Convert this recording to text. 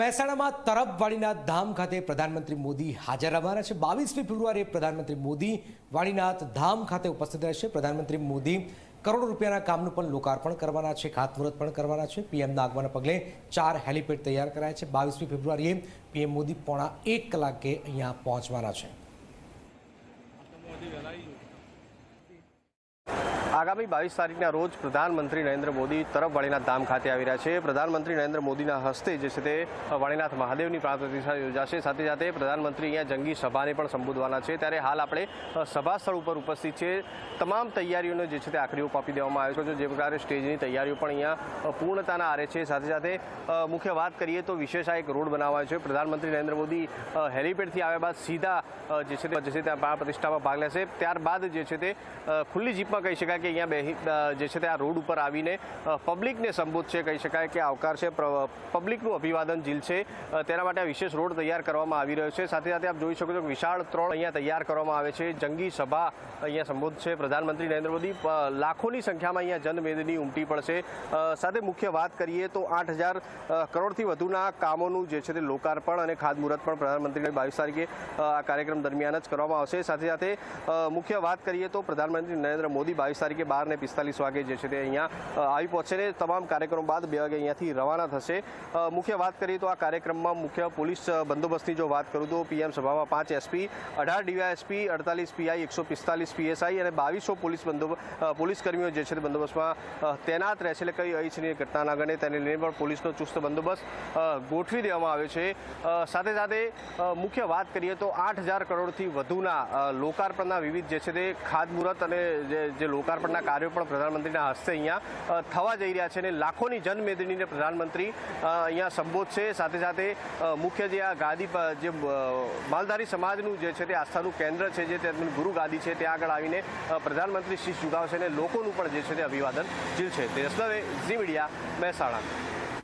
મહેસાણામાં તરફવાડીના ધામ ખાતે પ્રધાનમંત્રી મોદી હાજર રહેવાના છે. બાવીસમી ફેબ્રુઆરીએ પ્રધાનમંત્રી મોદી વાડીનાથ ધામ ખાતે ઉપસ્થિત રહેશે. પ્રધાનમંત્રી મોદી કરોડો રૂપિયાના કામનું પણ લોકાર્પણ કરવાના છે, ખાતમુહૂર્ત પણ કરવાના છે. પીએમના આગવાના પગલે ચાર હેલિપેડ તૈયાર કરાયા છે. બાવીસમી ફેબ્રુઆરીએ પીએમ મોદી પોણા એક કલાકે અહીંયા પહોંચવાના છે. આગામી બાવીસ તારીખના રોજ પ્રધાનમંત્રી નરેન્દ્ર મોદી તરફ વાળીનાથ ધામ ખાતે આવી રહ્યા છે. પ્રધાનમંત્રી નરેન્દ્ર મોદીના હસ્તે જે છે તે વાળીનાથ મહાદેવની પ્રાણ પ્રતિષ્ઠા યોજાશે. સાથે સાથે પ્રધાનમંત્રી અહીંયા જંગી સભાને પણ સંબોધવાના છે. ત્યારે હાલ આપણે સભા સ્થળ ઉપર ઉપસ્થિત છે. તમામ તૈયારીઓને જે છે તે આખરી ઓપ આપી દેવામાં આવ્યો છે. જે પ્રકારે સ્ટેજની તૈયારીઓ પણ અહીંયા પૂર્ણતાના આરે છે. સાથે સાથે મુખ્ય વાત કરીએ તો વિશેષ આ એક રોડ બનાવવાનો છે. પ્રધાનમંત્રી નરેન્દ્ર મોદી હેલિપેડથી આવ્યા બાદ સીધા જે છે તે, જે છે તે પ્રાણ પ્રતિષ્ઠામાં ભાગ લેશે. ત્યારબાદ જે છે તે ખુલ્લી જીપમાં કહી શકાય કે અહીંયા બેહી જે છે તે આ રોડ ઉપર આવીને પબ્લિકને સંબોધશે કહી શકાય કે આવકાર છે પબ્લિકનું અભિવાદન ઝીલશે તેના માટે આ વિશેષ રોડ તૈયાર કરવામાં આવી રહ્યો છે. સાથે સાથે આપ જોઈ શકો છો વિશાળ ત્રણ અહીંયા તૈયાર કરવામાં આવે છે. જંગી સભા અહીંયા સંબોધશે પ્રધાનમંત્રી નરેન્દ્ર મોદી લાખોની સંખ્યામાં અહીંયા જનમેદની ઉમટી પડશે. સાથે મુખ્ય વાત કરીએ તો આઠ હજાર કરોડથી વધુના કામોનું જે છે તે લોકાર્પણ અને ખાતમુહૂર્ત પણ પ્રધાનમંત્રીને બાવીસ તારીખે આ કાર્યક્રમ દરમિયાન જ કરવામાં આવશે. સાથે સાથે મુખ્ય વાત કરીએ તો પ્રધાનમંત્રી નરેન્દ્ર મોદી બાવીસ તારીખે બાર ને પિસ્તાલીસ વાગે જે છે તે અહીંયા આવી પહોંચશે ને તમામ કાર્યક્રમો બાદ બે વાગે અહીંયાથી રવાના થશે. મુખ્ય વાત કરીએ તો આ કાર્યક્રમમાં મુખ્ય પોલીસ બંદોબસ્તની જો વાત કરું તો પીએમ સભામાં પાંચ એસપી, અઢાર ડીવાયએસપી, અડતાલીસ પીઆઈ, એકસો પિસ્તાલીસ પીએસઆઈ અને બાવીસો પોલીસ બંદોબસ્ત પોલીસ કર્મીઓ જે છે તે બંદોબસ્તમાં તૈનાત રહેશે. એટલે કઈ અનિચ્છનીય ઘટના ના ગણે તેને લઈને પણ પોલીસનો ચુસ્ત બંદોબસ્ત ગોઠવી દેવામાં આવ્યો છે. સાથે સાથે મુખ્ય વાત કરીએ તો આઠ કરોડથી વધુના લોકાર્પણના વિવિધ જે છે તે ખાતમુહૂર્ત અને જે જે લોકાર્પણના કાર્યો પણ પ્રધાનમંત્રીના હસ્તે અહીંયા થવા જઈ રહ્યા છે અને લાખોની જનમેદનીને પ્રધાનમંત્રી અહીંયા સંબોધશે. સાથે સાથે મુખ્ય જે આ ગાદી જે માલધારી સમાજનું જે છે તે આસ્થાનું કેન્દ્ર છે, જે તેમની ગુરુ ગાદી છે ત્યાં આગળ આવીને પ્રધાનમંત્રી શીશ ઝુકાવશે અને લોકોનું પણ જે છે તે અભિવાદન ઝીલશે તે દવે ઝી મીડિયા, મહેસાણા.